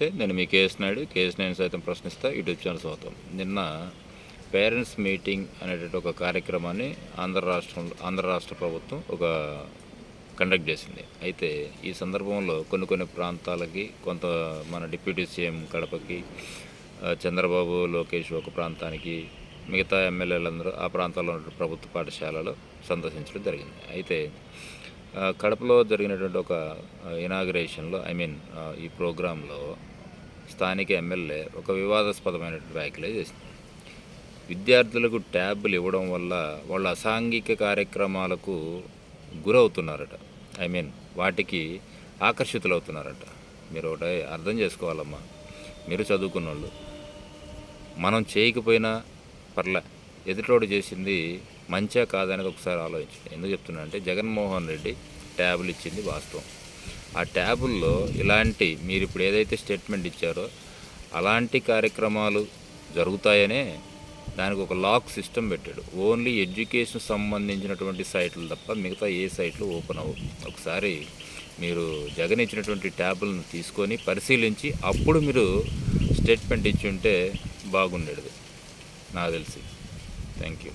నమస్తే నేను మీ కేఎస్ నాయుడు కేఎస్ నేను సైతం ప్రశ్నిస్తా యూట్యూబ్ ఛానల్ స్వాగతం. నిన్న పేరెంట్స్ మీటింగ్ అనేటువంటి ఒక కార్యక్రమాన్ని ఆంధ్ర రాష్ట్రంలో ఆంధ్ర రాష్ట్ర ప్రభుత్వం ఒక కండక్ట్ చేసింది. అయితే ఈ సందర్భంలో కొన్ని కొన్ని ప్రాంతాలకి కొంత మన డిప్యూటీ సీఎం కడపకి చంద్రబాబు లోకేష్ ఒక ప్రాంతానికి మిగతా ఎమ్మెల్యేలందరూ ఆ ప్రాంతాల్లో ఉన్న ప్రభుత్వ పాఠశాలలో సందర్శించడం జరిగింది. అయితే కడపలో జరిగినటువంటి ఒక ఇనాగ్రేషన్లో ఐ మీన్ ఈ ప్రోగ్రాంలో స్థానిక ఎమ్మెల్యే ఒక వివాదాస్పదమైనటువంటి వ్యాఖ్యలే చేసింది. విద్యార్థులకు ట్యాబ్లు ఇవ్వడం వల్ల వాళ్ళ అసాంఘిక కార్యక్రమాలకు గురవుతున్నారట. ఐ మీన్ వాటికి ఆకర్షితులవుతున్నారట. మీరు ఒకటే అర్థం చేసుకోవాలమ్మా. మీరు చదువుకున్న వాళ్ళు మనం చేయకపోయినా పర్లే. ఎదుటోడు చేసింది మంచా కాదనేది ఒకసారి ఆలోచించండి ఎందుకు చెప్తున్నా అంటే జగన్మోహన్ రెడ్డి ట్యాబులు ఇచ్చింది వాస్తవం. ఆ ట్యాబుల్లో ఇలాంటి మీరు ఇప్పుడు ఏదైతే స్టేట్మెంట్ ఇచ్చారో అలాంటి కార్యక్రమాలు జరుగుతాయనే దానికి ఒక లాక్ సిస్టమ్ పెట్టాడు. ఓన్లీ ఎడ్యుకేషన్ సంబంధించినటువంటి సైట్లు తప్ప మిగతా ఏ సైట్లు ఓపెన్ అవ్వవు. ఒకసారి మీరు జగన్ ఇచ్చినటువంటి ట్యాబులను తీసుకొని పరిశీలించి అప్పుడు మీరు స్టేట్మెంట్ ఇచ్చి ఉంటే బాగుండేది. నాకు తెలిసి. Thank you.